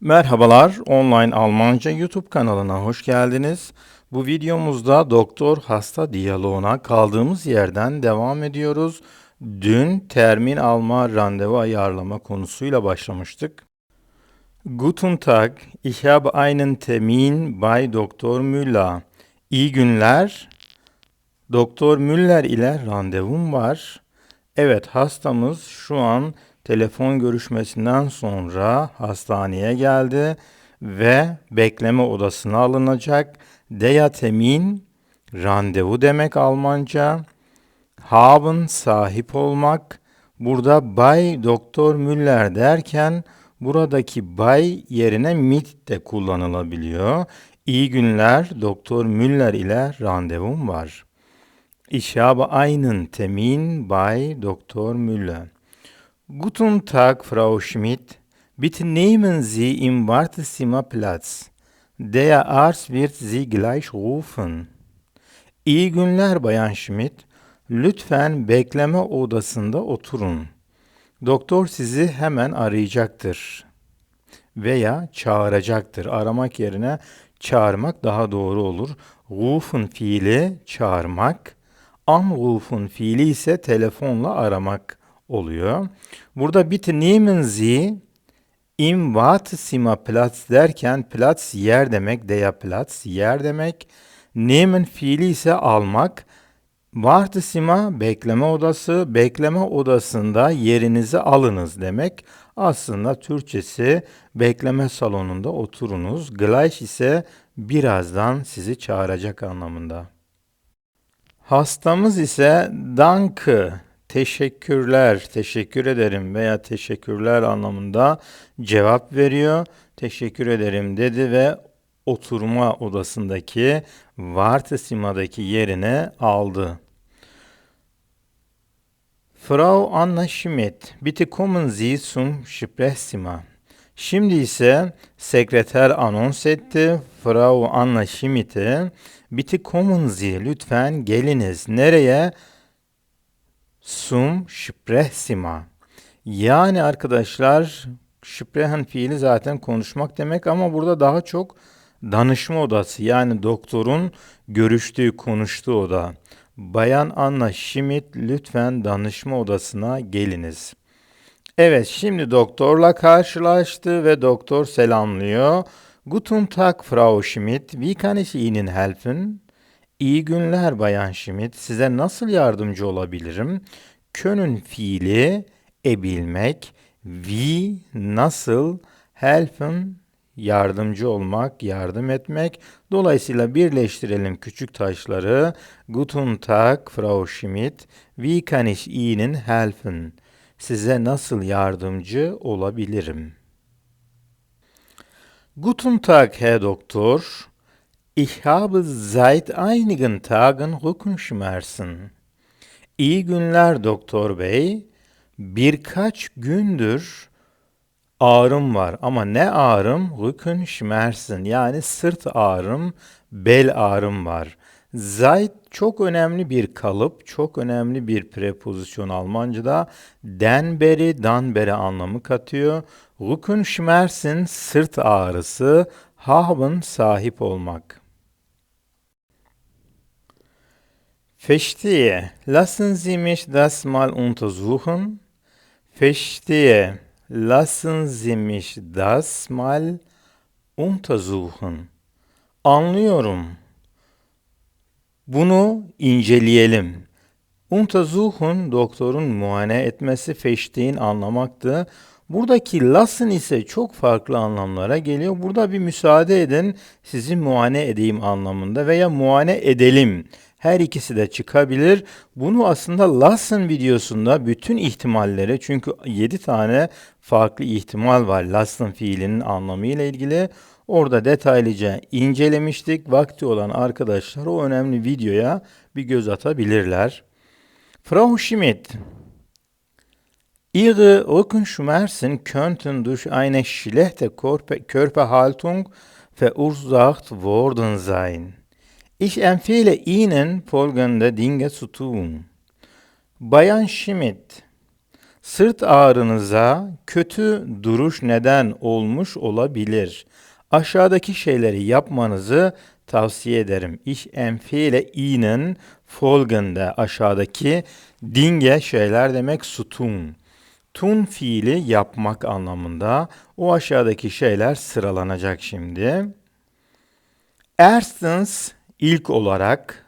Merhabalar, Online Almanca YouTube kanalına hoş geldiniz. Bu videomuzda doktor hasta diyaloğuna kaldığımız yerden devam ediyoruz. Dün termin alma, randevu ayarlama konusuyla başlamıştık. Guten Tag, ich habe einen Termin bei Doktor Müller. İyi günler. Doktor Müller ile randevum var. Evet, hastamız şu an telefon görüşmesinden sonra hastaneye geldi ve bekleme odasına alınacak. Der randevu demek Almanca. Haben sahip olmak. Burada Bay Doktor Müller derken buradaki Bay yerine mit de kullanılabiliyor. İyi günler Doktor Müller ile randevum var. Ich habe einen Termin bei Doktor Müller. Guten Tag, Frau Schmidt. Bitte nehmen Sie im Wartezimmer Platz. Der Arzt wird Sie gleich rufen. İyi günler Bayan Schmidt. Lütfen bekleme odasında oturun. Doktor sizi hemen arayacaktır. Veya çağıracaktır. Aramak yerine çağırmak daha doğru olur. Rufen fiili çağırmak. Anrufen fiili ise telefonla aramak oluyor. Burada bitte nehmen Sie im Wartezimmer Platz derken Platz yer demek, der Platz yer demek. Nehmen fiili ise almak. Wartezimmer bekleme odası, bekleme odasında yerinizi alınız demek. Aslında Türkçesi bekleme salonunda oturunuz. Gleich ise birazdan sizi çağıracak anlamında. Hastamız ise danke, teşekkürler, teşekkür ederim veya teşekkürler anlamında cevap veriyor. Teşekkür ederim dedi ve oturma odasındaki Wartezimmer'daki yerine aldı. Frau Anna Schmidt, bitte kommen Sie zum Sprechzimmer. Şimdi ise sekreter anons etti. Frau Anna Schmidt'e bitte kommen Sie lütfen geliniz. Nereye? Zum Sprechzimmer. Yani arkadaşlar Sprechen fiili zaten konuşmak demek ama burada daha çok danışma odası yani doktorun görüştüğü, konuştuğu oda. Bayan Anna Schmidt lütfen danışma odasına geliniz. Evet şimdi doktorla karşılaştı ve doktor selamlıyor. Guten Tag Frau Schmidt, wie kann ich Ihnen helfen? İyi günler Bayan Schmidt, size nasıl yardımcı olabilirim? Können fiili ebilmek, wie nasıl, helfen yardımcı olmak, yardım etmek. Dolayısıyla birleştirelim küçük taşları. Guten Tag Frau Schmidt, wie kann ich Ihnen helfen? Size nasıl yardımcı olabilirim? Guten Tag Herr Doktor. Ich habe seit einigen Tagen Rückenschmerzen. İyi günler doktor bey. Birkaç gündür ağrım var ama ne ağrım? Rückenschmerzen yani sırt ağrım, bel ağrım var. Seit çok önemli bir kalıp, çok önemli bir prepozisyon Almanca'da. Den beri, dan beri anlamı katıyor. Rückenschmerzen sırt ağrısı, haben sahip olmak. Verstehe. Lassen Sie mich das mal untersuchen. Verstehe. Lassen Sie mich das mal untersuchen. Anlıyorum. Bunu inceleyelim. Untersuchen doktorun muayene etmesi, feştiğin anlamaktı. Buradaki lassen ise çok farklı anlamlara geliyor. Burada bir müsaade edin, sizi muayene edeyim anlamında veya muayene edelim. Her ikisi de çıkabilir. Bunu aslında Lassen videosunda bütün ihtimalleri çünkü 7 tane farklı ihtimal var Lassen fiilinin anlamı ile ilgili. Orada detaylıca incelemiştik. Vakti olan arkadaşlar o önemli videoya bir göz atabilirler. Frau Schmidt, Ihre Rückenschmerzen könnten durch eine schlechte Körperhaltung verursacht worden sein. Ich empfehle Ihnen folgende Dinge zu tun. Bayan Schmidt, Sırt ağrınıza kötü duruş neden olmuş olabilir. Aşağıdaki şeyleri yapmanızı tavsiye ederim. Ich empfehle Ihnen folgende aşağıdaki dinge şeyler demek sütun. Tun fiili yapmak anlamında. O aşağıdaki şeyler sıralanacak şimdi. Erstens ilk olarak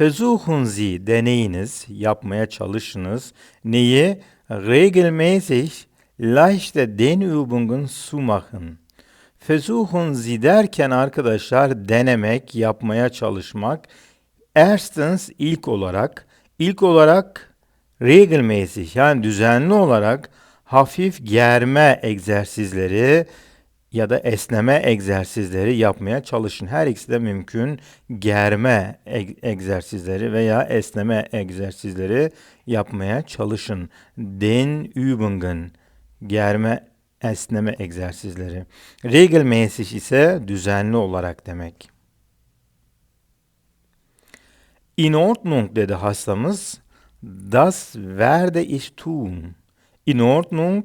versuchen deneyiniz, yapmaya çalışınız. Neyi? Regelmäßig leichte Dehnübungen zu machen. Versuchen derken arkadaşlar denemek, yapmaya çalışmak. Erstens ilk olarak, ilk olarak regelmäßig yani düzenli olarak hafif germe egzersizleri ya da esneme egzersizleri yapmaya çalışın. Her ikisi de mümkün. Germe egzersizleri veya esneme egzersizleri yapmaya çalışın. Den Übungen germe esneme egzersizleri. Regelmäßig ise düzenli olarak demek. In Ordnung dedi hastamız. Das werde ich tun. In Ordnung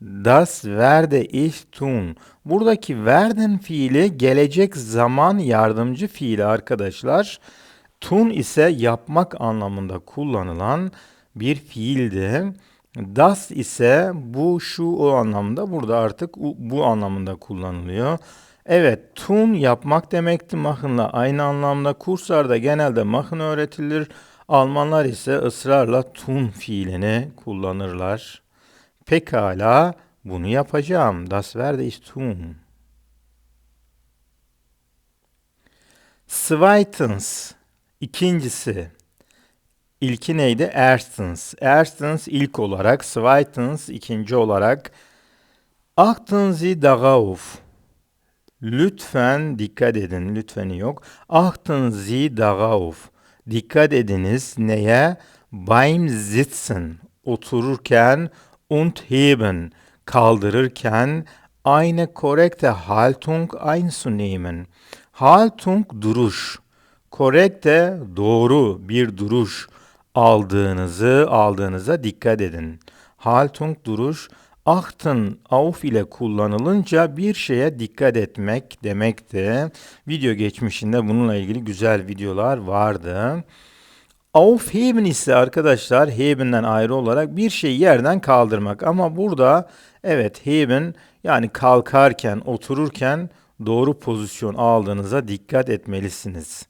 Das werde ich tun. Buradaki werden fiili gelecek zaman yardımcı fiili arkadaşlar. Tun ise yapmak anlamında kullanılan bir fiildi. Das ise bu şu o anlamda burada artık bu anlamında kullanılıyor. Evet, tun yapmak demekti mahınla aynı anlamda. Kurslarda genelde mahın öğretilir. Almanlar ise ısrarla tun fiilini kullanırlar. Pekala bunu yapacağım. Das werde ich tun. Zweitens, ikincisi. İlki neydi? Erstens. Erstens ilk olarak, zweitens ikinci olarak. Achten Sie darauf. Lütfen dikkat edin. Lütfeni yok. Achten Sie darauf. Dikkat ediniz neye? Beim Sitzen. Otururken und heben kaldırırken eine korrekte Haltung einzunehmen. Haltung duruş. Korrekte doğru bir duruş aldığınızı aldığınıza dikkat edin. Haltung duruş achten auf ile kullanılınca bir şeye dikkat etmek demekti. Video geçmişinde bununla ilgili güzel videolar vardı. Aufheben ise arkadaşlar heben'den ayrı olarak bir şeyi yerden kaldırmak. Ama burada evet heben yani kalkarken, otururken doğru pozisyon aldığınıza dikkat etmelisiniz.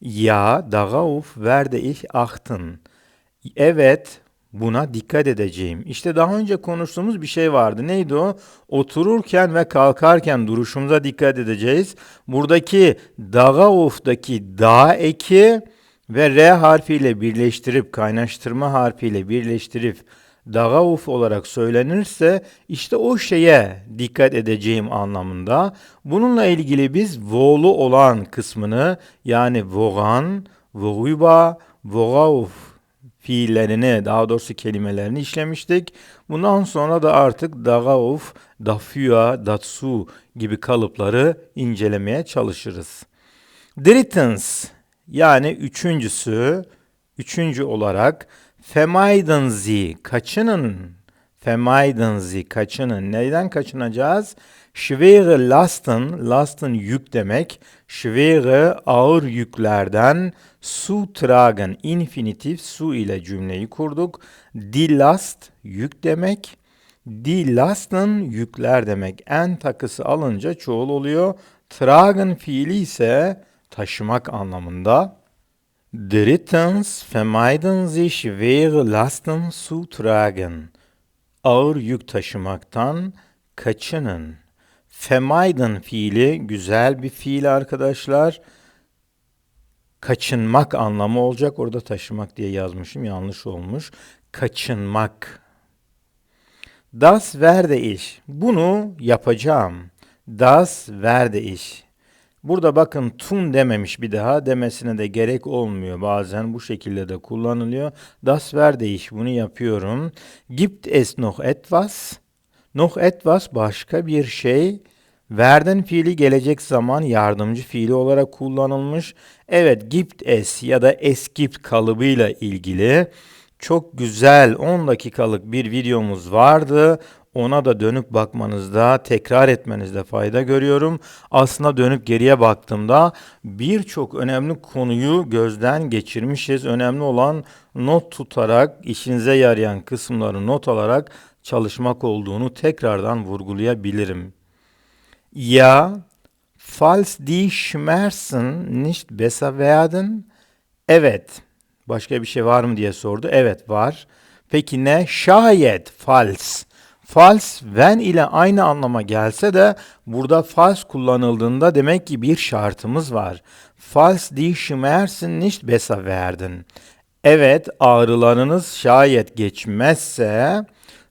Ya darauf werde ich achten. Evet, buna dikkat edeceğim. İşte daha önce konuştuğumuz bir şey vardı. Neydi o? Otururken ve kalkarken duruşumuza dikkat edeceğiz. Buradaki darauf'daki da eki ve R harfiyle birleştirip kaynaştırma harfiyle birleştirip dagauf olarak söylenirse işte o şeye dikkat edeceğim anlamında. Bununla ilgili biz vo'lu olan kısmını yani vogan, worüber, worauf fiillerini daha doğrusu kelimelerini işlemiştik. Bundan sonra da artık dagauf, dafür, datsu gibi kalıpları incelemeye çalışırız. Drittens yani üçüncüsü, üçüncü olarak vermeiden Sie, kaçının. Vermeiden Sie, kaçının. Neyden kaçınacağız? Schwere Lasten, Lasten yük demek. Schwere ağır yüklerden su tragen, infinitif su ile cümleyi kurduk. Die Last yük demek. Die Lasten yükler demek. En takısı alınca çoğul oluyor. Tragen fiili ise taşımak anlamında. Drittens vermeiden Sie schwere Lasten zu tragen. Ağır yük taşımaktan kaçının. Vermeiden fiili güzel bir fiil arkadaşlar. Kaçınmak anlamı olacak. Orada taşımak diye yazmışım. Yanlış olmuş. Kaçınmak. Das werde ich. Bunu yapacağım. Das werde ich. Burada bakın tun dememiş bir daha demesine de gerek olmuyor. Bazen bu şekilde de kullanılıyor. Das werde ich bunu yapıyorum. Gibt es noch etwas? Noch etwas başka bir şey. Werden fiili gelecek zaman yardımcı fiili olarak kullanılmış. Evet gibt es ya da es gibt kalıbıyla ilgili Çok güzel 10 dakikalık bir videomuz vardı. Ona da dönüp bakmanızda, tekrar etmenizde fayda görüyorum. Aslında dönüp geriye baktığımda birçok önemli konuyu gözden geçirmişiz. Önemli olan not tutarak, işinize yarayan kısımları not alarak çalışmak olduğunu tekrardan vurgulayabilirim. Ya, falls die Schmerzen nicht besser werden? Evet. Başka bir şey var mı diye sordu. Evet var. Peki ne? Şayet false. False when ile aynı anlama gelse de burada false kullanıldığında demek ki bir şartımız var. False die Schmerzen nicht besser werden. Evet ağrılarınız şayet geçmezse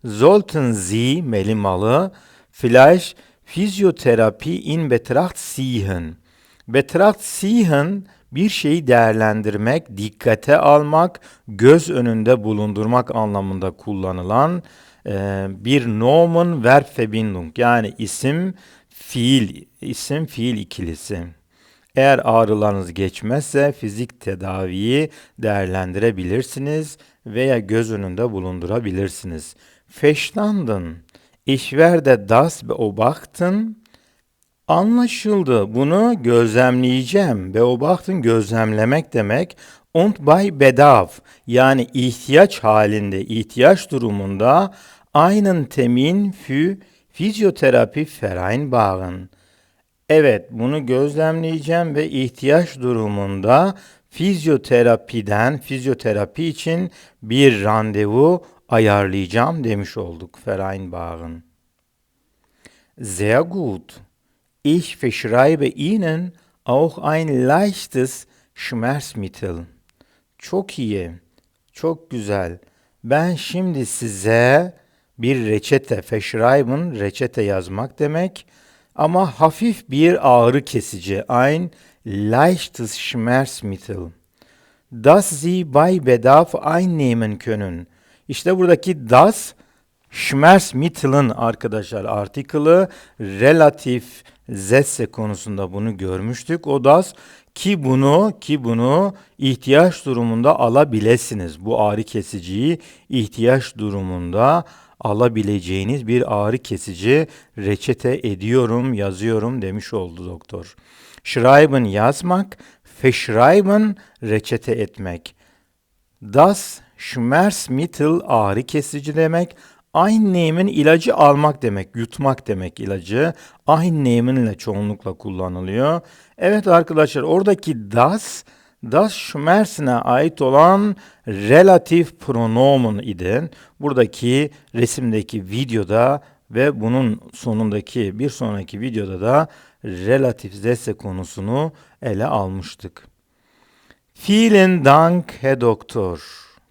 sollten Sie melimalı vielleicht Fizyoterapi in Betracht ziehen. Betracht ziehen bir şeyi değerlendirmek, dikkate almak, göz önünde bulundurmak anlamında kullanılan e, bir Nomen Verbverbindung yani isim fiil isim fiil ikilisi. Eğer ağrılarınız geçmezse fizik tedaviyi değerlendirebilirsiniz veya göz önünde bulundurabilirsiniz. Verstanden. Ich werde das beobachten Anlaşıldı. Bunu gözlemleyeceğim. Beobachten gözlemlemek demek. Und bei Bedarf yani ihtiyaç halinde, ihtiyaç durumunda einen Termin für Fizyoterapi vereinbaren. Evet, bunu gözlemleyeceğim ve ihtiyaç durumunda fizyoterapiden, fizyoterapi için bir randevu ayarlayacağım demiş olduk vereinbaren. Sehr gut. Ich verschreibe Ihnen auch ein leichtes Schmerzmittel. Çok iyi, çok güzel. Ben şimdi size bir reçete, verschreiben, reçete yazmak demek. Ama hafif bir ağrı kesici, ein leichtes Schmerzmittel. Das Sie bei Bedarf einnehmen können. İşte buradaki das, Schmerzmittel'ın arkadaşlar artikılı relatif zesse konusunda bunu görmüştük. O da ki bunu ki bunu ihtiyaç durumunda alabilesiniz. Bu ağrı kesiciyi ihtiyaç durumunda alabileceğiniz bir ağrı kesici reçete ediyorum, yazıyorum demiş oldu doktor. Schreiben yazmak, verschreiben reçete etmek. Das Schmerzmittel ağrı kesici demek. Einnehmen ilacı almak demek, yutmak demek ilacı. Einnehmen ile çoğunlukla kullanılıyor. Evet arkadaşlar oradaki das, das Schmerz'ine ait olan relatif pronomen idi. Buradaki resimdeki videoda ve bunun sonundaki bir sonraki videoda da relatif zesse konusunu ele almıştık. Vielen Dank Herr Doktor.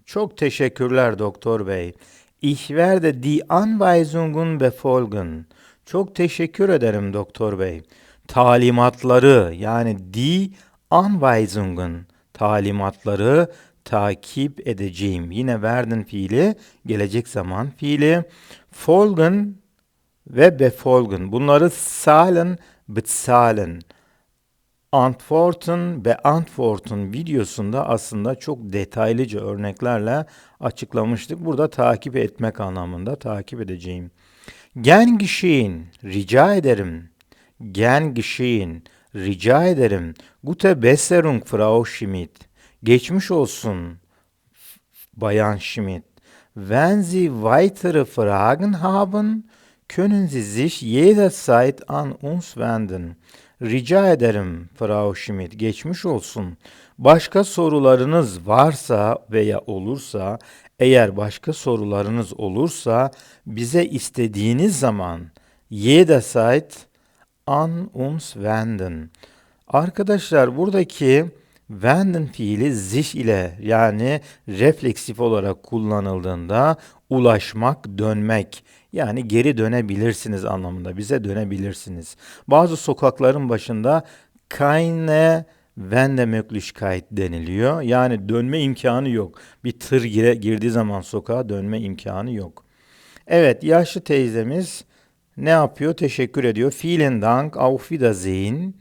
Çok teşekkürler doktor bey. Ich werde die Anweisungen befolgen. Çok teşekkür ederim doktor bey. Talimatları yani die Anweisungen talimatları takip edeceğim. Yine werden fiili gelecek zaman fiili. Folgen ve befolgen. Bunları zahlen, bezahlen. Antworten, beantworten videosunda aslında çok detaylıca örneklerle açıklamıştık. Burada takip etmek anlamında takip edeceğim. Gen geschehen, rica ederim. Gen geschehen, rica ederim. Gute Besserung Frau Schmidt. Geçmiş olsun Bayan Schmidt. Wenn Sie weitere Fragen haben, können Sie sich jederzeit an uns wenden. Rica ederim Frau Schmidt, geçmiş olsun. Başka sorularınız varsa veya olursa, eğer başka sorularınız olursa bize istediğiniz zaman jederzeit an uns wenden. Arkadaşlar buradaki wenden fiili sich ile yani refleksif olarak kullanıldığında ulaşmak, dönmek yani geri dönebilirsiniz anlamında bize dönebilirsiniz. Bazı sokakların başında keine Wende Möglichkeit deniliyor. Yani dönme imkanı yok. Bir tır gire, girdiği zaman sokağa dönme imkanı yok. Evet yaşlı teyzemiz ne yapıyor? Teşekkür ediyor. Vielen Dank, auf Wiedersehen.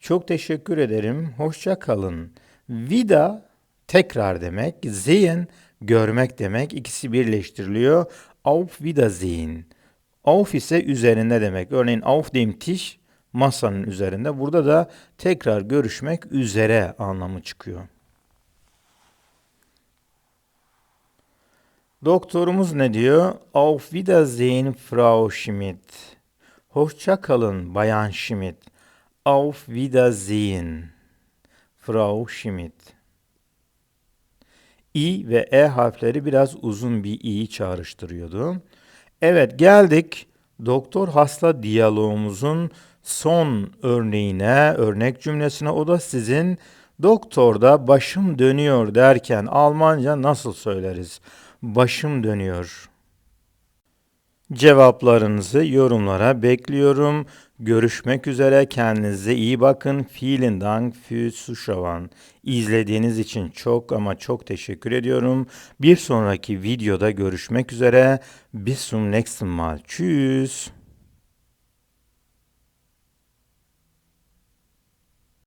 Çok teşekkür ederim. Hoşça kalın. Vida tekrar demek. Sehen görmek demek. İkisi birleştiriliyor. Auf Wiedersehen. Auf ise üzerinde demek. Örneğin auf dem Tisch masanın üzerinde. Burada da tekrar görüşmek üzere anlamı çıkıyor. Doktorumuz ne diyor? Auf Wiedersehen Frau Schmidt. Hoşça kalın Bayan Schmidt. Auf Wiedersehen Frau Schmidt. İ ve E harfleri biraz uzun bir i'yi çağrıştırıyordu. Evet geldik doktor hasta diyalogumuzun son örneğine, örnek cümlesine. O da sizin doktorda başım dönüyor derken Almanca nasıl söyleriz? Başım dönüyor. Cevaplarınızı yorumlara bekliyorum. Görüşmek üzere. Kendinize iyi bakın. Vielen Dank fürs Zuschauen. İzlediğiniz için çok ama çok teşekkür ediyorum. Bir sonraki videoda görüşmek üzere. Bis zum nächsten Mal. Tschüss.